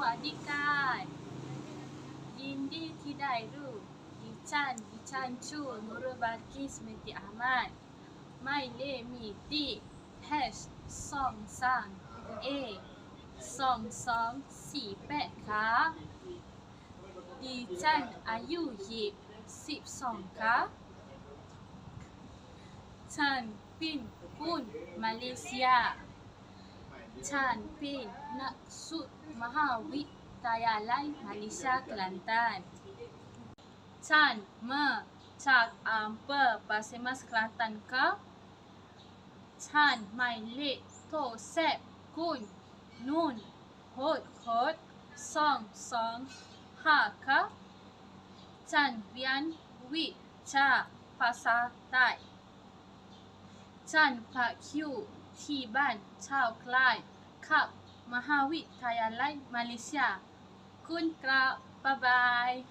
วัสดีค่ะ ยินดีที่ได้รู้ดิฉันดิฉันชื่อนุรบากิสเมติอามัดไม่เลมีที่แฮชสองสามเอสองสองสี่แปดค่ะดิฉันอายุยี่สิบสองค่ะฉันเป็นคนมาเลเซีย Chan nak sud Mahawi Tayalai Malaysia Kelantan Chan Me Chak Ampe Pasir Mas Kelantan Ka Chan Mai Le To Sep Kun Nun Hot Hot Song Song Ha Ka Chan Bian Wi Cha Pasar Tai Chan Pak Kyu Ti Ban Chao Klai Cup Mahawid Thailand Malaysia. Kun Krab. Bye-bye.